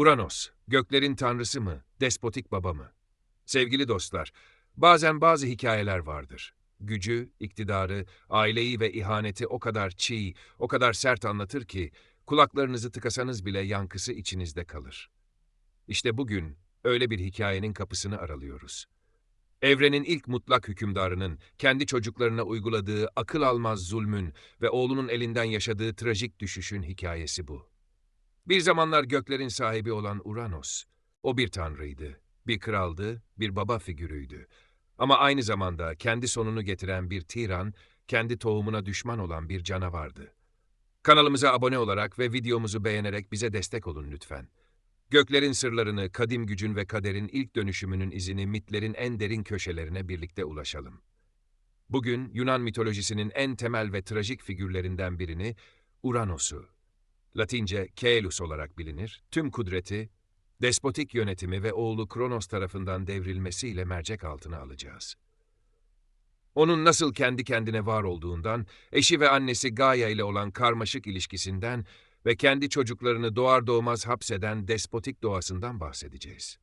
Uranos, göklerin tanrısı mı, despotik baba mı? Sevgili dostlar, bazen bazı hikayeler vardır. Gücü, iktidarı, aileyi ve ihaneti o kadar çiğ, o kadar sert anlatır ki, kulaklarınızı tıkasanız bile yankısı içinizde kalır. İşte bugün öyle bir hikayenin kapısını aralıyoruz. Evrenin ilk mutlak hükümdarının kendi çocuklarına uyguladığı akıl almaz zulmün ve oğlunun elinden yaşadığı trajik düşüşün hikayesi bu. Bir zamanlar göklerin sahibi olan Uranos, o bir tanrıydı, bir kraldı, bir baba figürüydü. Ama aynı zamanda kendi sonunu getiren bir tiran, kendi tohumuna düşman olan bir canavardı. Kanalımıza abone olarak ve videomuzu beğenerek bize destek olun lütfen. Göklerin sırlarını, kadim gücün ve kaderin ilk dönüşümünün izini mitlerin en derin köşelerine birlikte ulaşalım. Bugün Yunan mitolojisinin en temel ve trajik figürlerinden birini, Uranos'u, Latince Caelus olarak bilinir, tüm kudreti, despotik yönetimi ve oğlu Kronos tarafından devrilmesiyle mercek altına alacağız. Onun nasıl kendi kendine var olduğundan, eşi ve annesi Gaia ile olan karmaşık ilişkisinden ve kendi çocuklarını doğar doğmaz hapseden despotik doğasından bahsedeceğiz.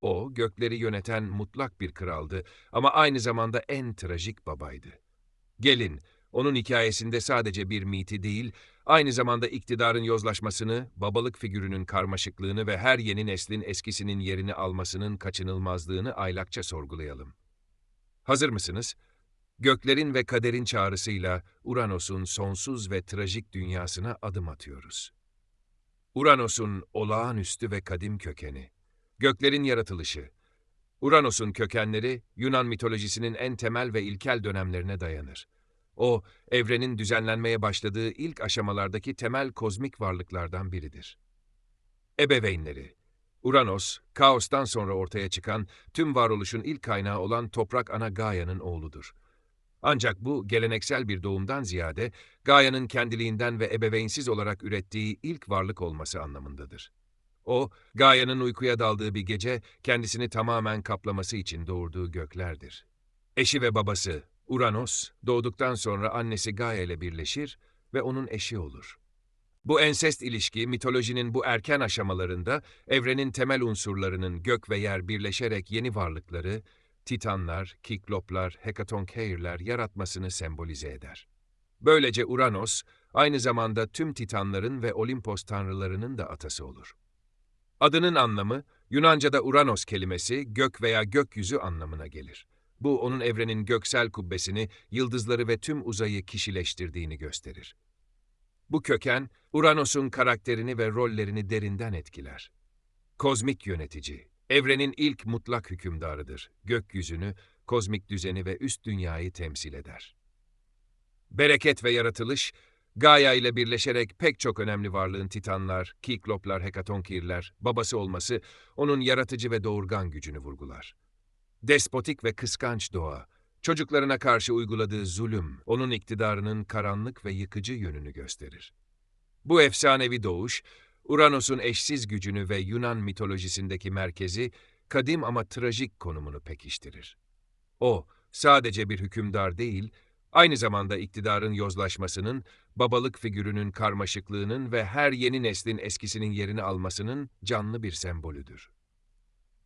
O, gökleri yöneten mutlak bir kraldı ama aynı zamanda en trajik babaydı. Gelin, onun hikayesinde sadece bir miti değil, aynı zamanda iktidarın yozlaşmasını, babalık figürünün karmaşıklığını ve her yeni neslin eskisinin yerini almasının kaçınılmazlığını aylakça sorgulayalım. Hazır mısınız? Göklerin ve kaderin çağrısıyla Uranos'un sonsuz ve trajik dünyasına adım atıyoruz. Uranos'un olağanüstü ve kadim kökeni. Göklerin yaratılışı. Uranos'un kökenleri Yunan mitolojisinin en temel ve ilkel dönemlerine dayanır. O, evrenin düzenlenmeye başladığı ilk aşamalardaki temel kozmik varlıklardan biridir. Ebeveynleri Uranos, kaostan sonra ortaya çıkan tüm varoluşun ilk kaynağı olan toprak ana Gaia'nın oğludur. Ancak bu geleneksel bir doğumdan ziyade Gaia'nın kendiliğinden ve ebeveynsiz olarak ürettiği ilk varlık olması anlamındadır. O, Gaia'nın uykuya daldığı bir gece kendisini tamamen kaplaması için doğurduğu göklerdir. Eşi ve babası Uranos doğduktan sonra annesi Gaia ile birleşir ve onun eşi olur. Bu ensest ilişki mitolojinin bu erken aşamalarında evrenin temel unsurlarının gök ve yer birleşerek yeni varlıkları, Titanlar, Kikloplar, Hekatonkeirler yaratmasını sembolize eder. Böylece Uranos, aynı zamanda tüm Titanların ve Olimpos tanrılarının da atası olur. Adının anlamı, Yunanca'da Uranos kelimesi gök veya gökyüzü anlamına gelir. Bu onun evrenin göksel kubbesini, yıldızları ve tüm uzayı kişileştirdiğini gösterir. Bu köken, Uranos'un karakterini ve rollerini derinden etkiler. Kozmik yönetici, evrenin ilk mutlak hükümdarıdır. Gökyüzünü, kozmik düzeni ve üst dünyayı temsil eder. Bereket ve yaratılış, Gaia ile birleşerek pek çok önemli varlığın titanlar, kikloplar, hekatonkirler, babası olması onun yaratıcı ve doğurgan gücünü vurgular. Despotik ve kıskanç doğa, çocuklarına karşı uyguladığı zulüm, onun iktidarının karanlık ve yıkıcı yönünü gösterir. Bu efsanevi doğuş, Uranos'un eşsiz gücünü ve Yunan mitolojisindeki merkezi, kadim ama trajik konumunu pekiştirir. O, sadece bir hükümdar değil, aynı zamanda iktidarın yozlaşmasının, babalık figürünün karmaşıklığının ve her yeni neslin eskisinin yerini almasının canlı bir sembolüdür.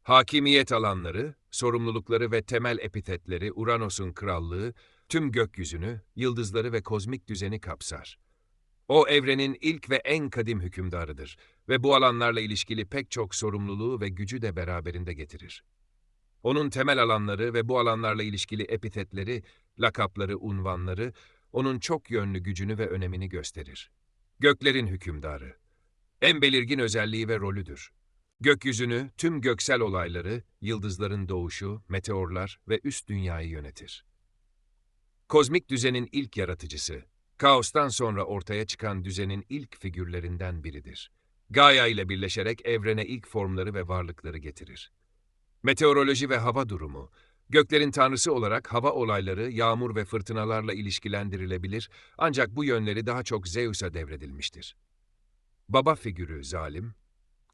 Hakimiyet alanları, sorumlulukları ve temel epitetleri Uranos'un krallığı, tüm gökyüzünü, yıldızları ve kozmik düzeni kapsar. O evrenin ilk ve en kadim hükümdarıdır ve bu alanlarla ilişkili pek çok sorumluluğu ve gücü de beraberinde getirir. Onun temel alanları ve bu alanlarla ilişkili epitetleri, lakapları, unvanları, onun çok yönlü gücünü ve önemini gösterir. Göklerin hükümdarı. En belirgin özelliği ve rolüdür. Gökyüzünü, tüm göksel olayları, yıldızların doğuşu, meteorlar ve üst dünyayı yönetir. Kozmik düzenin ilk yaratıcısı, kaostan sonra ortaya çıkan düzenin ilk figürlerinden biridir. Gaia ile birleşerek evrene ilk formları ve varlıkları getirir. Meteoroloji ve hava durumu, göklerin tanrısı olarak hava olayları, yağmur ve fırtınalarla ilişkilendirilebilir ancak bu yönleri daha çok Zeus'a devredilmiştir. Baba figürü zalim,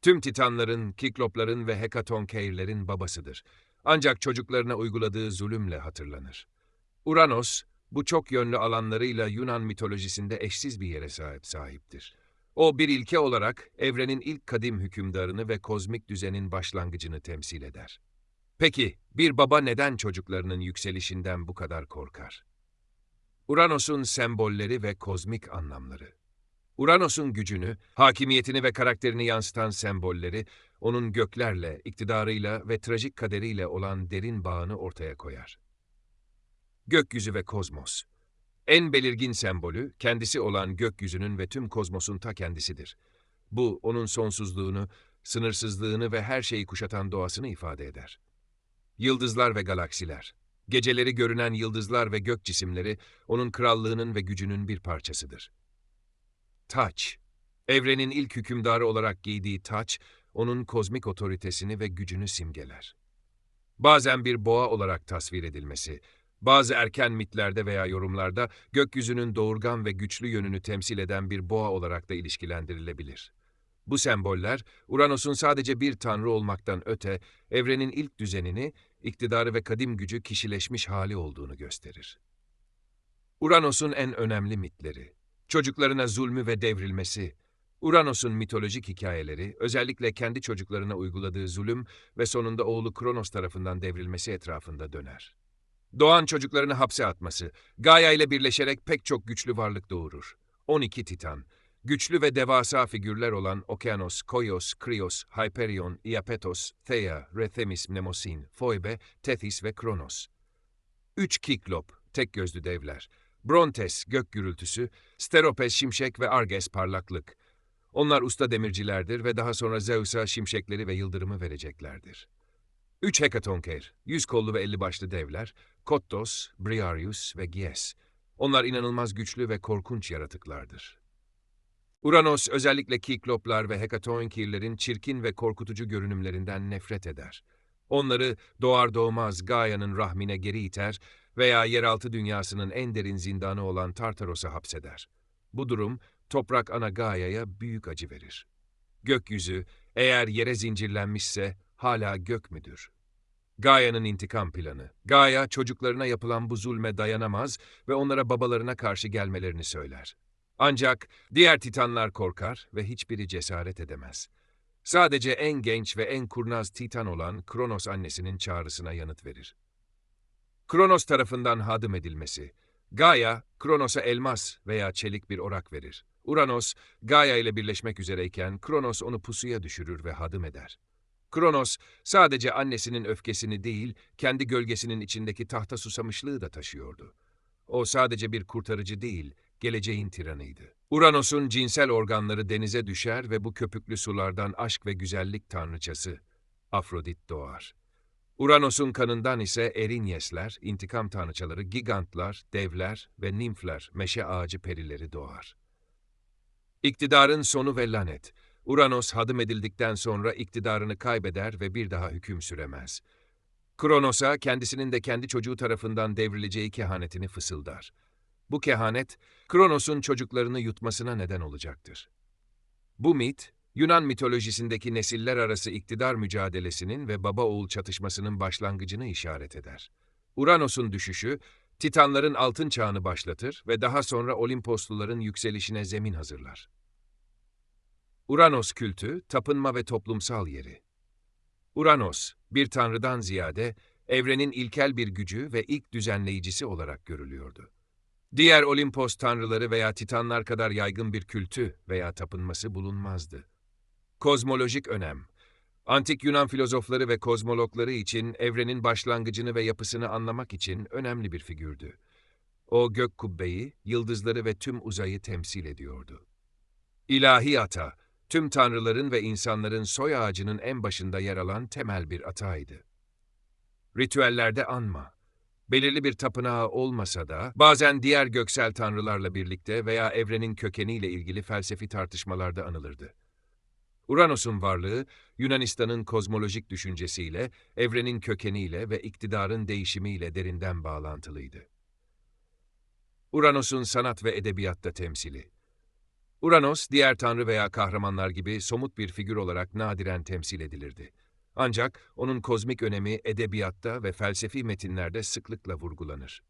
Tüm titanların, kiklopların ve hekatonkeirlerin babasıdır. Ancak çocuklarına uyguladığı zulümle hatırlanır. Uranos, bu çok yönlü alanlarıyla Yunan mitolojisinde eşsiz bir yere sahip sahiptir. O bir ilke olarak evrenin ilk kadim hükümdarını ve kozmik düzenin başlangıcını temsil eder. Peki, bir baba neden çocuklarının yükselişinden bu kadar korkar? Uranos'un sembolleri ve kozmik anlamları. Uranos'un gücünü, hakimiyetini ve karakterini yansıtan sembolleri, onun göklerle, iktidarıyla ve trajik kaderiyle olan derin bağını ortaya koyar. Gökyüzü ve kozmos. En belirgin sembolü, kendisi olan gökyüzünün ve tüm kozmosun ta kendisidir. Bu, onun sonsuzluğunu, sınırsızlığını ve her şeyi kuşatan doğasını ifade eder. Yıldızlar ve galaksiler. Geceleri görünen yıldızlar ve gök cisimleri, onun krallığının ve gücünün bir parçasıdır. Taç. Evrenin ilk hükümdarı olarak giydiği taç, onun kozmik otoritesini ve gücünü simgeler. Bazen bir boğa olarak tasvir edilmesi, bazı erken mitlerde veya yorumlarda gökyüzünün doğurgan ve güçlü yönünü temsil eden bir boğa olarak da ilişkilendirilebilir. Bu semboller, Uranos'un sadece bir tanrı olmaktan öte, evrenin ilk düzenini, iktidarı ve kadim gücü kişileşmiş hali olduğunu gösterir. Uranos'un en önemli mitleri, çocuklarına zulmü ve devrilmesi, Uranos'un mitolojik hikayeleri, özellikle kendi çocuklarına uyguladığı zulüm ve sonunda oğlu Kronos tarafından devrilmesi etrafında döner. Doğan çocuklarını hapse atması, Gaia ile birleşerek pek çok güçlü varlık doğurur. 12 Titan, güçlü ve devasa figürler olan Okeanos, Koios, Krios, Hyperion, Iapetos, Theia, Rethemis, Mnemosin, Phoebe, Tethys ve Kronos. 3 Kiklop, tek gözlü devler, Brontes, gök gürültüsü, Steropes, şimşek ve Arges, parlaklık. Onlar usta demircilerdir ve daha sonra Zeus'a şimşekleri ve yıldırımı vereceklerdir. Üç Hekatonker, yüz kollu ve elli başlı devler, Kottos, Briarius ve Gies. Onlar inanılmaz güçlü ve korkunç yaratıklardır. Uranos özellikle Kikloplar ve Hekatonkirlerin çirkin ve korkutucu görünümlerinden nefret eder. Onları doğar doğmaz Gaia'nın rahmine geri iter veya yeraltı dünyasının en derin zindanı olan Tartaros'a hapseder. Bu durum, toprak ana Gaia'ya büyük acı verir. Gökyüzü, eğer yere zincirlenmişse, hala gök müdür? Gaia'nın intikam planı. Gaia, çocuklarına yapılan bu zulme dayanamaz ve onlara babalarına karşı gelmelerini söyler. Ancak diğer titanlar korkar ve hiçbiri cesaret edemez. Sadece en genç ve en kurnaz titan olan Kronos annesinin çağrısına yanıt verir. Kronos tarafından hadım edilmesi. Gaia, Kronos'a elmas veya çelik bir orak verir. Uranos, Gaia ile birleşmek üzereyken Kronos onu pusuya düşürür ve hadım eder. Kronos, sadece annesinin öfkesini değil, kendi gölgesinin içindeki tahta susamışlığı da taşıyordu. O sadece bir kurtarıcı değil, geleceğin tiranıydı. Uranos'un cinsel organları denize düşer ve bu köpüklü sulardan aşk ve güzellik tanrıçası, Afrodit doğar. Uranos'un kanından ise Erinyesler, intikam tanrıçaları, gigantlar, devler ve nimfler, meşe ağacı perileri doğar. İktidarın sonu ve lanet. Uranos hadım edildikten sonra iktidarını kaybeder ve bir daha hüküm süremez. Kronos'a kendisinin de kendi çocuğu tarafından devrileceği kehanetini fısıldar. Bu kehanet, Kronos'un çocuklarını yutmasına neden olacaktır. Bu mit, Yunan mitolojisindeki nesiller arası iktidar mücadelesinin ve baba-oğul çatışmasının başlangıcını işaret eder. Uranos'un düşüşü, Titanların altın çağını başlatır ve daha sonra Olimposluların yükselişine zemin hazırlar. Uranos kültü, tapınma ve toplumsal yeri. Uranos, bir tanrıdan ziyade evrenin ilkel bir gücü ve ilk düzenleyicisi olarak görülüyordu. Diğer Olimpos tanrıları veya titanlar kadar yaygın bir kültü veya tapınması bulunmazdı. Kozmolojik önem Antik Yunan filozofları ve kozmologları için evrenin başlangıcını ve yapısını anlamak için önemli bir figürdü. O gök kubbeyi, yıldızları ve tüm uzayı temsil ediyordu. İlahi ata, tüm tanrıların ve insanların soy ağacının en başında yer alan temel bir ataydı. Ritüellerde anma, belirli bir tapınağı olmasa da bazen diğer göksel tanrılarla birlikte veya evrenin kökeniyle ilgili felsefi tartışmalarda anılırdı. Uranos'un varlığı, Yunanistan'ın kozmolojik düşüncesiyle, evrenin kökeniyle ve iktidarın değişimiyle derinden bağlantılıydı. Uranos'un sanat ve edebiyatta temsili Uranos, diğer tanrı veya kahramanlar gibi somut bir figür olarak nadiren temsil edilirdi. Ancak onun kozmik önemi edebiyatta ve felsefi metinlerde sıklıkla vurgulanır.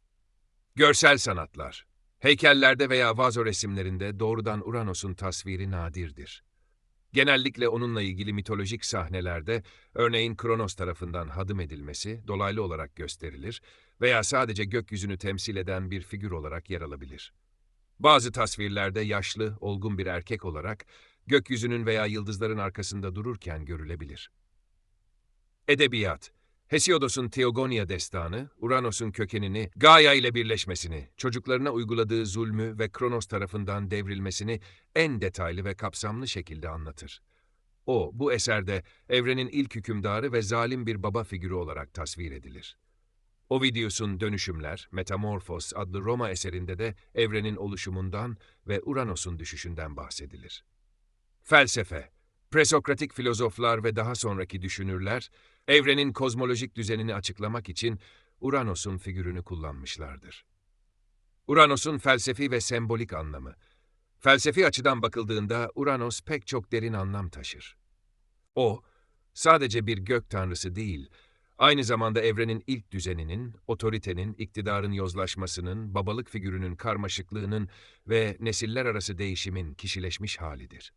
Görsel sanatlar Heykellerde veya vazo resimlerinde doğrudan Uranos'un tasviri nadirdir. Genellikle onunla ilgili mitolojik sahnelerde, örneğin Kronos tarafından hadım edilmesi dolaylı olarak gösterilir veya sadece gökyüzünü temsil eden bir figür olarak yer alabilir. Bazı tasvirlerde yaşlı, olgun bir erkek olarak gökyüzünün veya yıldızların arkasında dururken görülebilir. Edebiyat Hesiodos'un Teogonia destanı, Uranos'un kökenini, Gaia ile birleşmesini, çocuklarına uyguladığı zulmü ve Kronos tarafından devrilmesini en detaylı ve kapsamlı şekilde anlatır. O, bu eserde evrenin ilk hükümdarı ve zalim bir baba figürü olarak tasvir edilir. Ovidius'un Dönüşümler, Metamorfos adlı Roma eserinde de evrenin oluşumundan ve Uranos'un düşüşünden bahsedilir. Felsefe Presokratik filozoflar ve daha sonraki düşünürler, evrenin kozmolojik düzenini açıklamak için Uranos'un figürünü kullanmışlardır. Uranos'un felsefi ve sembolik anlamı. Felsefi açıdan bakıldığında Uranos pek çok derin anlam taşır. O, sadece bir gök tanrısı değil, aynı zamanda evrenin ilk düzeninin, otoritenin, iktidarın yozlaşmasının, babalık figürünün karmaşıklığının ve nesiller arası değişimin kişileşmiş halidir.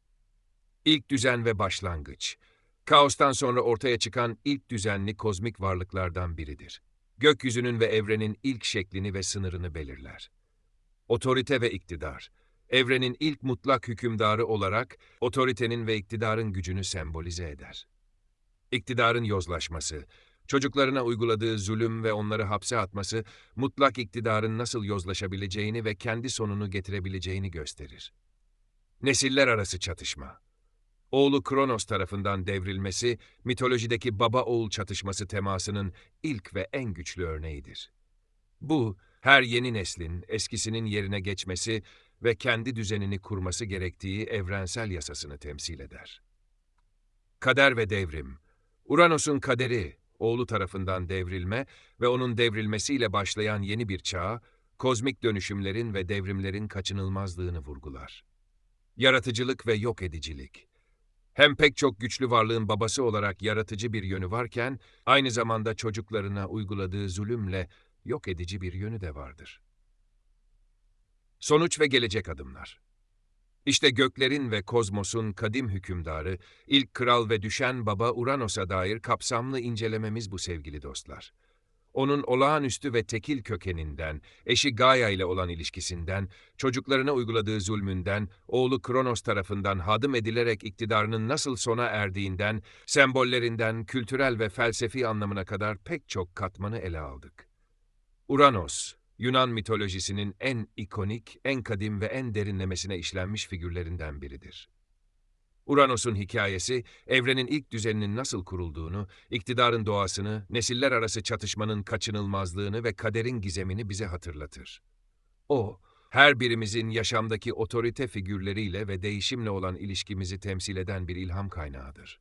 İlk düzen ve başlangıç. Kaostan sonra ortaya çıkan ilk düzenli kozmik varlıklardan biridir. Gökyüzünün ve evrenin ilk şeklini ve sınırını belirler. Otorite ve iktidar. Evrenin ilk mutlak hükümdarı olarak otoritenin ve iktidarın gücünü sembolize eder. İktidarın yozlaşması, çocuklarına uyguladığı zulüm ve onları hapse atması, mutlak iktidarın nasıl yozlaşabileceğini ve kendi sonunu getirebileceğini gösterir. Nesiller arası çatışma oğlu Kronos tarafından devrilmesi, mitolojideki baba-oğul çatışması temasının ilk ve en güçlü örneğidir. Bu, her yeni neslin eskisinin yerine geçmesi ve kendi düzenini kurması gerektiği evrensel yasasını temsil eder. Kader ve devrim Uranos'un kaderi, oğlu tarafından devrilme ve onun devrilmesiyle başlayan yeni bir çağ, kozmik dönüşümlerin ve devrimlerin kaçınılmazlığını vurgular. Yaratıcılık ve yok edicilik hem pek çok güçlü varlığın babası olarak yaratıcı bir yönü varken, aynı zamanda çocuklarına uyguladığı zulümle yok edici bir yönü de vardır. Sonuç ve gelecek adımlar İşte göklerin ve kozmosun kadim hükümdarı, ilk kral ve düşen baba Uranos'a dair kapsamlı incelememiz bu sevgili dostlar onun olağanüstü ve tekil kökeninden, eşi Gaia ile olan ilişkisinden, çocuklarına uyguladığı zulmünden, oğlu Kronos tarafından hadım edilerek iktidarının nasıl sona erdiğinden, sembollerinden, kültürel ve felsefi anlamına kadar pek çok katmanı ele aldık. Uranos, Yunan mitolojisinin en ikonik, en kadim ve en derinlemesine işlenmiş figürlerinden biridir. Uranos'un hikayesi, evrenin ilk düzeninin nasıl kurulduğunu, iktidarın doğasını, nesiller arası çatışmanın kaçınılmazlığını ve kaderin gizemini bize hatırlatır. O, her birimizin yaşamdaki otorite figürleriyle ve değişimle olan ilişkimizi temsil eden bir ilham kaynağıdır.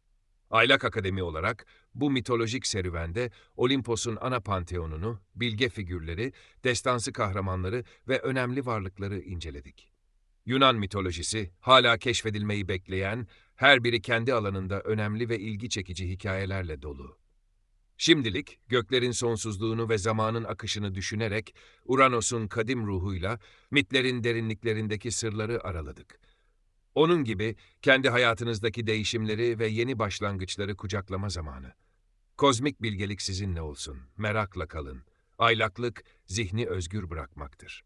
Aylak Akademi olarak bu mitolojik serüvende Olimpos'un ana panteonunu, bilge figürleri, destansı kahramanları ve önemli varlıkları inceledik. Yunan mitolojisi, hala keşfedilmeyi bekleyen, her biri kendi alanında önemli ve ilgi çekici hikayelerle dolu. Şimdilik göklerin sonsuzluğunu ve zamanın akışını düşünerek Uranos'un kadim ruhuyla mitlerin derinliklerindeki sırları araladık. Onun gibi kendi hayatınızdaki değişimleri ve yeni başlangıçları kucaklama zamanı. Kozmik bilgelik sizinle olsun, merakla kalın. Aylaklık zihni özgür bırakmaktır.